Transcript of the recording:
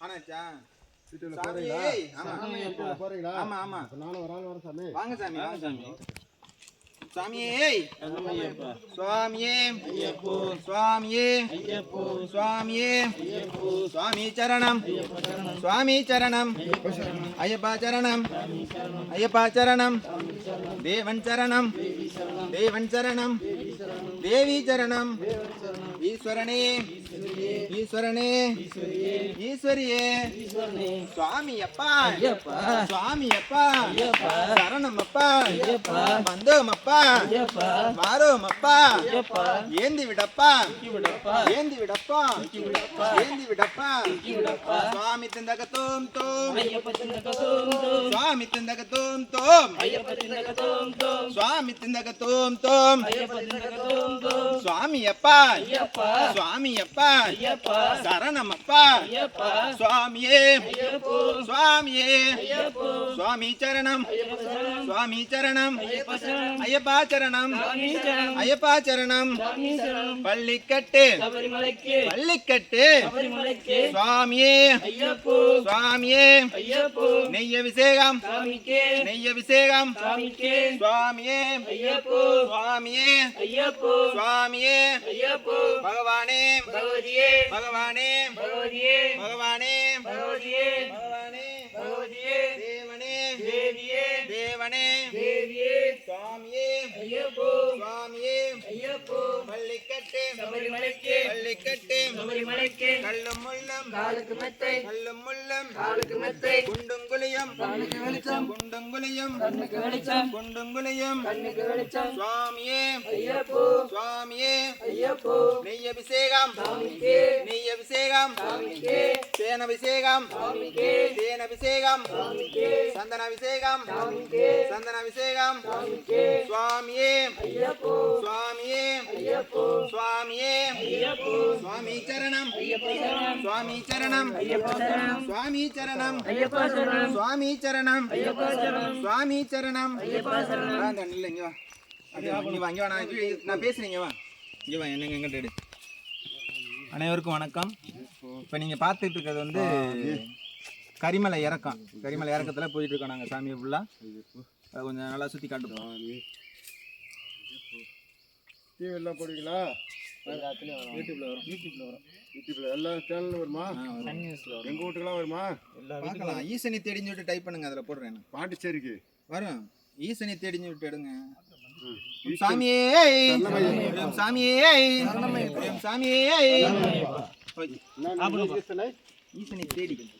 ஆனாச்சா? போறீங்களா? ஆமா. ஆமா நானும் ஒரு ஆள் வரேன் சாமி. வாங்க சாமி வாங்க சாமி. சுவாமியே. சுவாமியே. சுவாமியே. சுவாமியே சுவாமி சரணம். சுவாமி சரணம். ஐயப்பா சரணம். ஐயப்பா சரணம். தேவன் சரணம். தேவன் சரணம். தேவி சரணம். ஈஸ்வரனே. ஈஸ்வரனே. ஈஸ்வரியே. சுவாமி அப்பா சுவாமி அப்பா சரணம் அப்பா வந்தோம் அப்பா வாரோம் அப்பா ஏந்தி விடப்பா ஏந்தி விடப்பா ஏந்தி விடப்பா சுவாமி திந்தக தோம். தோம். சுவாமி திந்தக தோம். தோம். சுவாமி திந்தக தோம். தோம். சுவாமி அப்பா சுவாமி அப்பா சரணம் அப்பா சுவாமியே. சுவாமியே. சுவாமி சரணம். சுவாமி சரணம். ஐயப்பா சரணம். ஐயப்பா சரணம். பள்ளிக்கட்டு. பள்ளிக்கட்டு. சுவாமியே. சுவாமியே. ஐயப்போ. நெய் அபிஷேகம் சாமிக்கே நெய் அபிஷேகம் சாமிக்கே சுவாமியே. சுவாமியே. சுவாமியே. பகவானே. பகவதியே. பகவானே பகவதியே பகவானே பகவதியே பகவானே பகவதியே தேவனே தேவியே தேவனே தேவியே சுவாமியே ஐயப்போ சுவாமியே ஐயப்போ பள்ளிக்கட்டு சபரிமலைக்கு பள்ளிக்கட்டு சபரிமலைக்கு கல்லும் முள்ளும். காலுக்கு மெத்தை. கல்லும் முள்ளும். காலுக்கு மெத்தை. குண்டும் குழியும். கண்ணுக்கு வெளிச்சம். குண்டும் குழியும். கண்ணுக்கு வெளிச்சம். குண்டும் குழியும். கண்ணுக்கு வெளிச்சம். சுவாமியே. ஐயப்போ. சுவாமியே. ஐயப்போ. நெய் அபிஷேகம் சாமிக்கே. நெய் அபிஷேகம் சாமிக்கே தேன் அபிஷேகம். சாமிக்கே. தேன் அபிஷேகம். சாமிக்கே. சந்தன அபிஷேகம். சாமிக்கே. சந்தன அபிஷேகம். சாமிக்கே. சுவாமியே. சுவாமியே. சுவாமியே. சுவாமி சரணம். சுவாமி சரணம். சுவாமி சரணம். சுவாமி சரணம். சுவாமி சரணம். நில்லு, இங்க வா. நான் இங்க வா. இங்க வா என்னங்க எங்கிட்ட அனைவருக்கும் வணக்கம். இப்போ நீங்கள் பார்த்துட்டு இருக்கிறது வந்து கரிமலை இறக்கம். கரிமலை இறக்கத்தில் போயிட்டு இருக்கோம் நாங்கள் சாமி ஃபுல்லாக கொஞ்சம் நல்லா சுற்றி காட்டுப்போம். டிவி எல்லாம் போடுவீங்களா? யூடியூப்ல வரும். யூடியூப்ல வரும் யூடியூப்ல எல்லா சேனலும் வருமா. சன் நியூஸ்ல வரும். எங்க வீட்டுக்கெல்லாம் வருமா? பார்க்கலாம். ஈசனி தேடின்னு சொல்லிட்டு டைப் பண்ணுங்க அதில் போடுறேன். பாண்டிச்சேரிக்கு. வரும். ஈசனி தேடின்னு சொல்லிட்டு எடுங்க. சாமியே சாமியே சாமியே. ஓகே. நான் ஈசனை ஈசனை தேடி